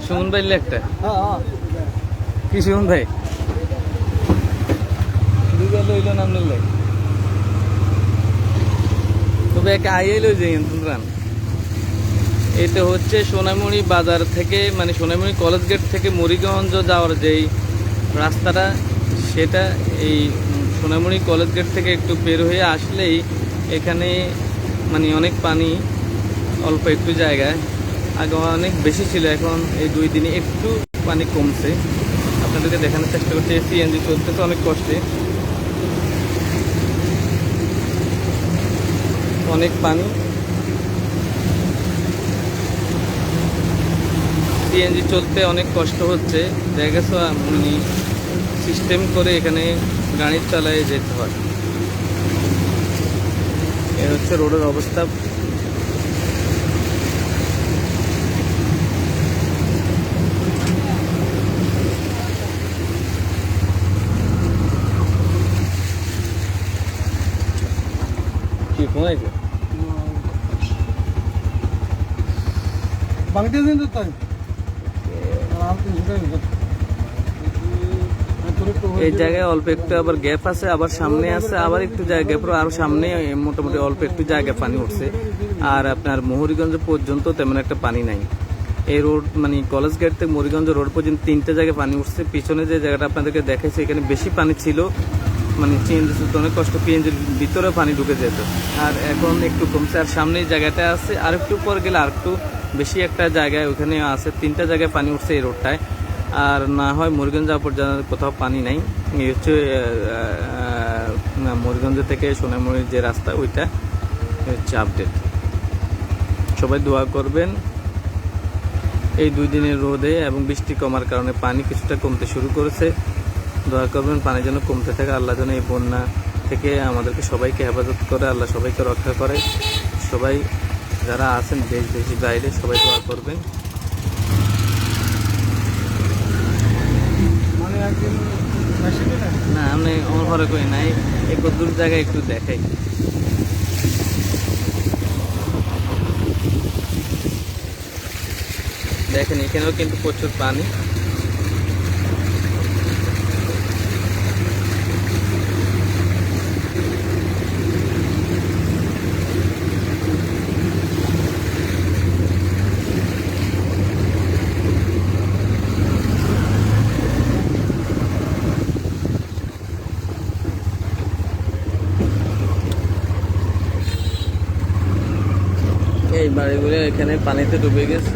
সুমন ভাই একটা কি সুমন ভাই? দুইবার লইল নাম নিলে তবে একে আইয়ে লই যাই তোমরা এটা হচ্ছে সোনামুড়ি বাজার থেকে মানে সোনামুড়ি কলেজ গেট থেকে মুড়িগঞ্জ যাওয়ার যেই রাস্তাটা সেটা এই উম, সোনামুড়ি কলেজ গেট থেকে একটু বের হয়ে আসলেই এখানে মানে অনেক পানি অল্প একটু জায়গায়। আগে অনেক বেশি ছিল, এখন এই দুই দিনে একটু পানি কমছে। আপনাদেরকে দেখানোর চেষ্টা করছি সিএনজি চলতেছে অনেক কষ্টে। অনেক পানি। সিএনজি চলতে অনেক কষ্ট হচ্ছে। দেখা গেছে মানে সিস্টেম করে এখানে গাড়ি চালায় যেতে হয়। এ হচ্ছে রোডের অবস্থা। কি বাংলাদেশ দিন তো তাই। এই জায়গায় অল্প একটু আবার গ্যাপ আছে আবার সামনে আছে আবার একটু জায়গা গ্যাপ আর সামনে মোটামুটি অল্প একটু জায়গায় পানি উঠছে। আর আপনার মোহরিগঞ্জ পর্যন্ত তেমন একটা পানি নাই। এই রোড মানে কলেজ গেট থেকে মরিগঞ্জ রোড পর্যন্ত তিনটে জায়গায় পানি উঠছে। পিছনে যে জায়গাটা আপনাদেরকে দেখাইছে এখানে বেশি পানি ছিল। মানে সিএনজি চলতে অনেক কষ্ট পিএনজির ভিতরে পানি ঢুকে যেত। আর এখন একটু কমছে, আর সামনে জায়গাটা আছে, আর একটু পর গেলে আর একটু বেশি একটা জায়গায়, ওখানে আছে, তিনটা জায়গায় পানি উঠছে এই রোডটায় আর না হয় মুরগঞ্জ পর্যন্ত কোথাও পানি নাই। এই হচ্ছে মুরগঞ্জ থেকে সোনামুড়ির যে রাস্তা, ওইটা হচ্ছে আপডেট সবাই দোয়া করবেন, এই দুই দিনের রোদে এবং বৃষ্টি কমার কারণে পানি কিছুটা কমতে শুরু করেছে। দোয়া করবেন পানি যেন কমতে থাকে আল্লাহ যেন এই বন্যা থেকে আমাদেরকে সবাইকে হেফাজত করে আল্লাহ সবাইকে রক্ষা করে। সবাই যারা আছেন দেশ দেশি বাইরে সবাই দোয়া করবেন। মানে না? আমি আমার ঘরে কই নাই এই কদ্দুর জায়গায় একটু দেখাই। দেখেন এখানেও কিন্তু প্রচুর পানি। এই বাড়িগুলো এখানে পানিতে ডুবে গেছে।